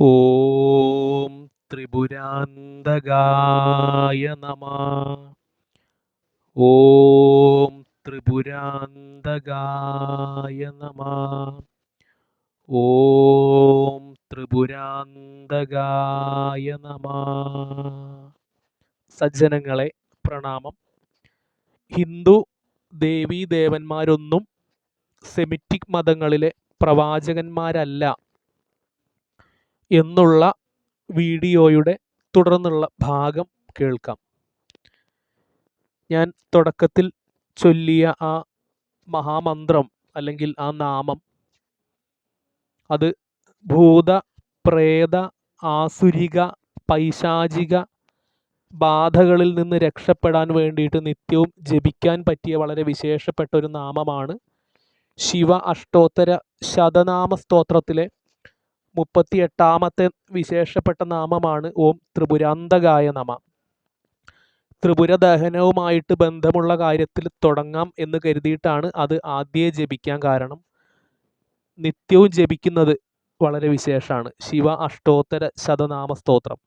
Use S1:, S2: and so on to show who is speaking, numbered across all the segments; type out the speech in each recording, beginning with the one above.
S1: ഓം ത്രിപുരാന്തകായ നമ. ഓം ത്രിപുരാന്തകായ നമ. ഓം ത്രിപുരാന്തകായ നമ. സജ്ജനങ്ങളെ പ്രണാമം. ഹിന്ദു ദേവീദേവന്മാരൊന്നും സെമിറ്റിക് മതങ്ങളിലെ പ്രവാചകന്മാരല്ല. എന്നുള്ള വീഡിയോയുടെ തുടർന്നുള്ള ഭാഗം കേൾക്കാം. ഞാൻ തുടക്കത്തിൽ ചൊല്ലിയ ആ മഹാമന്ത്രം അല്ലെങ്കിൽ ആ നാമം അത് ഭൂത പ്രേത ആസുരിക പൈശാചിക ബാധകളിൽ നിന്ന് രക്ഷപ്പെടാൻ വേണ്ടിയിട്ട് നിത്യവും ജപിക്കാൻ പറ്റിയ വളരെ വിശേഷപ്പെട്ട ഒരു നാമമാണ് ശിവ അഷ്ടോത്തര ശതനാമ സ്തോത്രത്തിലെ മുപ്പത്തി എട്ടാമത്തെ വിശേഷപ്പെട്ട നാമമാണ് ഓം ത്രിപുരാന്തകായ നമ. ത്രിപുര ദഹനവുമായിട്ട് ബന്ധമുള്ള കാര്യത്തിൽ തുടങ്ങാം എന്ന് കരുതിയിട്ടാണ് അത് ആദ്യേ ജപിക്കാൻ കാരണം. നിത്യവും ജപിക്കുന്നത് വളരെ വിശേഷമാണ്. ശിവ അഷ്ടോത്തര ശതനാമ സ്തോത്രം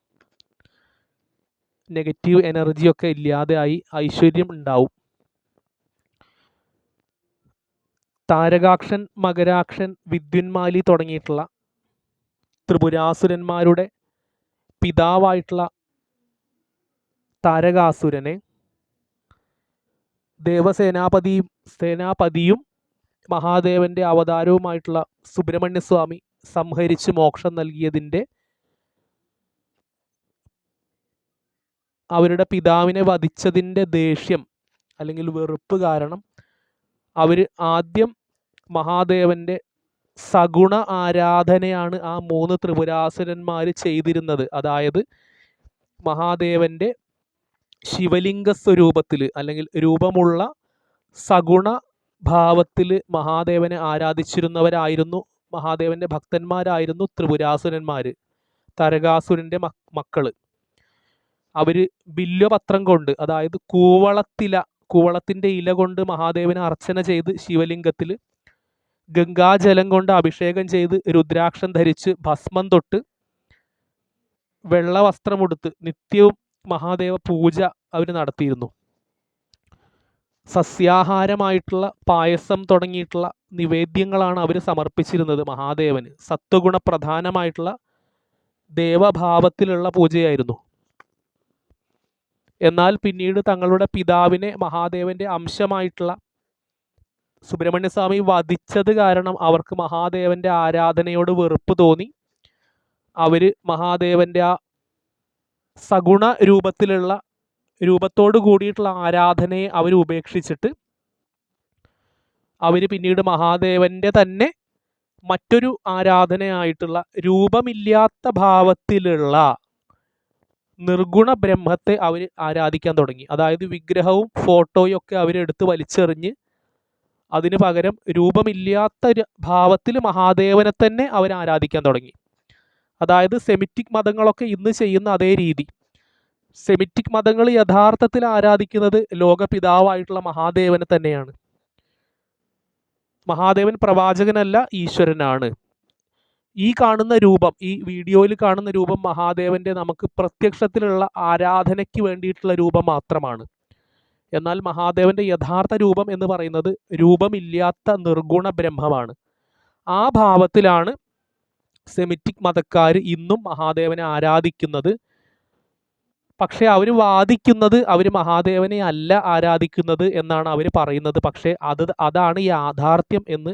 S1: നെഗറ്റീവ് എനർജിയൊക്കെ ഇല്ലാതെയായി ഐശ്വര്യം ഉണ്ടാവും. താരകാക്ഷൻ മകരാക്ഷൻ വിദ്യുന്മാലി തുടങ്ങിയിട്ടുള്ള ത്രിപുരാസുരന്മാരുടെ പിതാവായിട്ടുള്ള താരകാസുരനെ ദേവസേനാപതിയും സേനാപതിയും മഹാദേവന്റെ അവതാരവുമായിട്ടുള്ള സുബ്രഹ്മണ്യസ്വാമി സംഹരിച്ച് മോക്ഷം നൽകിയതിന്റെ അവരുടെ പിതാവിനെ വധിച്ചതിന്റെ ദേഷ്യം അല്ലെങ്കിൽ വെറുപ്പ് കാരണം അവർ ആദ്യം മഹാദേവന്റെ സഗുണ ആരാധനയാണ് ആ മൂന്ന് ത്രിപുരാസുരന്മാർ ചെയ്തിരുന്നത്. അതായത് മഹാദേവന്റെ ശിവലിംഗ സ്വരൂപത്തിൽ അല്ലെങ്കിൽ രൂപമുള്ള സഗുണ ഭാവത്തിൽ മഹാദേവനെ ആരാധിച്ചിരുന്നവരായിരുന്നു മഹാദേവന്റെ ഭക്തന്മാരായിരുന്നു ത്രിപുരാസുരന്മാർ തരകാസുരന്റെ മക്കൾ. അവർ ബില്വപത്രം കൊണ്ട് അതായത് കൂവളത്തില കൂവളത്തിന്റെ ഇല കൊണ്ട് മഹാദേവനെ അർച്ചന ചെയ്ത് ശിവലിംഗത്തിൽ ഗംഗാജലം കൊണ്ട് അഭിഷേകം ചെയ്ത് രുദ്രാക്ഷം ധരിച്ച് ഭസ്മം തൊട്ട് വെള്ള വസ്ത്രമുടുത്ത് നിത്യവും മഹാദേവ പൂജ അവർ നടത്തിയിരുന്നു. സസ്യാഹാരമായിട്ടുള്ള പായസം തുടങ്ങിയിട്ടുള്ള നിവേദ്യങ്ങളാണ് അവർ സമർപ്പിച്ചിരുന്നത് മഹാദേവന്. സത്വഗുണ പ്രധാനമായിട്ടുള്ള ദേവഭാവത്തിലുള്ള പൂജയായിരുന്നു. എന്നാൽ പിന്നീട് തങ്ങളുടെ പിതാവിനെ മഹാദേവന്റെ അംശമായിട്ടുള്ള സുബ്രഹ്മണ്യസ്വാമി വധിച്ചത് കാരണം അവർക്ക് മഹാദേവന്റെ ആരാധനയോട് വെറുപ്പ് തോന്നി. അവർ മഹാദേവന്റെ ആ സഗുണ രൂപത്തിലുള്ള രൂപത്തോട് കൂടിയിട്ടുള്ള ആരാധനയെ അവർ ഉപേക്ഷിച്ചിട്ട് അവർ പിന്നീട് മഹാദേവന്റെ തന്നെ മറ്റൊരു ആരാധനയായിട്ടുള്ള രൂപമില്ലാത്ത ഭാവത്തിലുള്ള നിർഗുണ ബ്രഹ്മത്തെ അവർ ആരാധിക്കാൻ തുടങ്ങി. അതായത് വിഗ്രഹവും ഫോട്ടോയും ഒക്കെ അവരെടുത്ത് വലിച്ചെറിഞ്ഞ് അതിന് പകരം രൂപമില്ലാത്ത ഭാവത്തിൽ മഹാദേവനെ തന്നെ അവർ ആരാധിക്കാൻ തുടങ്ങി. അതായത് സെമിറ്റിക് മതങ്ങളൊക്കെ ഇന്ന് ചെയ്യുന്ന അതേ രീതി. സെമിറ്റിക് മതങ്ങൾ യഥാർത്ഥത്തിൽ ആരാധിക്കുന്നത് ലോകപിതാവായിട്ടുള്ള മഹാദേവനെ തന്നെയാണ്. മഹാദേവൻ പ്രവാചകനല്ല ഈശ്വരനാണ്. ഈ കാണുന്ന രൂപം ഈ വീഡിയോയിൽ കാണുന്ന രൂപം മഹാദേവന്റെ നമുക്ക് പ്രത്യക്ഷത്തിലുള്ള ആരാധനയ്ക്ക് വേണ്ടിയിട്ടുള്ള രൂപം മാത്രമാണ്. എന്നാൽ മഹാദേവന്റെ യഥാർത്ഥ രൂപം എന്ന് പറയുന്നത് രൂപമില്ലാത്ത നിർഗുണ ബ്രഹ്മമാണ്. ആ ഭാവത്തിലാണ് സെമിറ്റിക് മതക്കാർ ഇന്നും മഹാദേവനെ ആരാധിക്കുന്നത്. പക്ഷേ അവർ വാദിക്കുന്നത് അവർ മഹാദേവനെ അല്ല ആരാധിക്കുന്നത് എന്നാണ് അവർ പറയുന്നത്. പക്ഷേ അത് അതാണ് യാഥാർത്ഥ്യം എന്ന്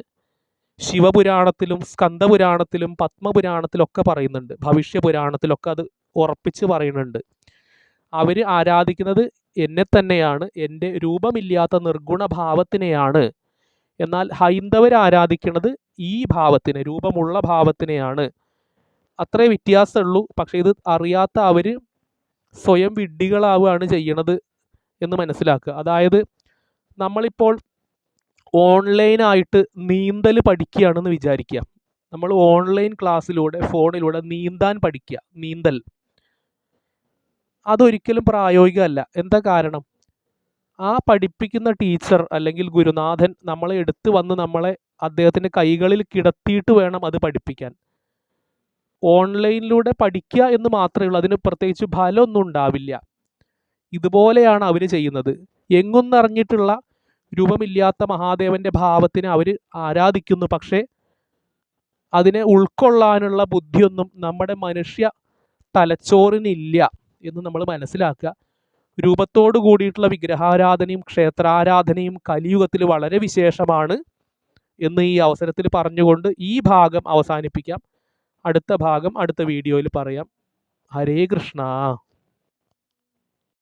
S1: ശിവപുരാണത്തിലും സ്കന്ദപുരാണത്തിലും പത്മപുരാണത്തിലൊക്കെ പറയുന്നുണ്ട്. ഭവിഷ്യപുരാണത്തിലൊക്കെ അത് ഉറപ്പിച്ച് പറയുന്നുണ്ട്. അവർ ആരാധിക്കുന്നത് എന്നെ തന്നെയാണ് എന്റെ രൂപമില്ലാത്ത നിർഗുണ ഭാവത്തിനെയാണ്. എന്നാൽ ഹൈന്ദവർ ആരാധിക്കുന്നത് ഈ ഭാവത്തിനെ രൂപമുള്ള ഭാവത്തിനെയാണ്. അത്രേ വ്യത്യാസമുള്ളൂ. പക്ഷേ ഇത് അറിയാത്ത അവർ സ്വയം വിഡ്ഢികളാവുകയാണ് ചെയ്യണത് എന്ന് മനസ്സിലാക്കുക. അതായത് നമ്മളിപ്പോൾ ഓൺലൈനായിട്ട് നീന്തൽ പഠിക്കുകയാണെന്ന് വിചാരിക്കുക. നമ്മൾ ഓൺലൈൻ ക്ലാസ്സിലൂടെ ഫോണിലൂടെ നീന്താൻ പഠിക്കുക. നീന്തൽ. അതൊരിക്കലും പ്രായോഗികമല്ല. എന്താ കാരണം? ആ പഠിപ്പിക്കുന്ന ടീച്ചർ അല്ലെങ്കിൽ ഗുരുനാഥൻ നമ്മളെ എടുത്തു വന്ന് നമ്മളെ അദ്ദേഹത്തിന്റെ കൈകളിൽ കിടത്തിയിട്ട് വേണം അത് പഠിപ്പിക്കാൻ. ഓൺലൈനിലൂടെ പഠിക്കുക എന്ന് മാത്രമേ ഉള്ളൂ. അതിന് പ്രത്യേകിച്ച് ഫലമൊന്നും ഉണ്ടാവില്ല. ഇതുപോലെയാണ് അവർ ചെയ്യുന്നത്. എങ്ങും നിറഞ്ഞിട്ടുള്ള രൂപമില്ലാത്ത മഹാദേവന്റെ ഭാവത്തിനെ അവർ ആരാധിക്കുന്നു. പക്ഷേ അതിനെ ഉൾക്കൊള്ളാനുള്ള ബുദ്ധിയൊന്നും നമ്മുടെ മനുഷ്യ തലച്ചോറിനില്ല. എന്ന് നമ്മൾ മനസ്സിലാക്കുക. രൂപത്തോട് കൂടിയിട്ടുള്ള വിഗ്രഹാരാധനയും ക്ഷേത്രാരാധനയും കലിയുഗത്തിൽ വളരെ വിശേഷമാണ് എന്ന് ഈ അവസരത്തിൽ പറഞ്ഞുകൊണ്ട് ഈ ഭാഗം അവസാനിപ്പിക്കാം. അടുത്ത ഭാഗം അടുത്ത വീഡിയോയിൽ പറയാം. ഹരേ കൃഷ്ണ.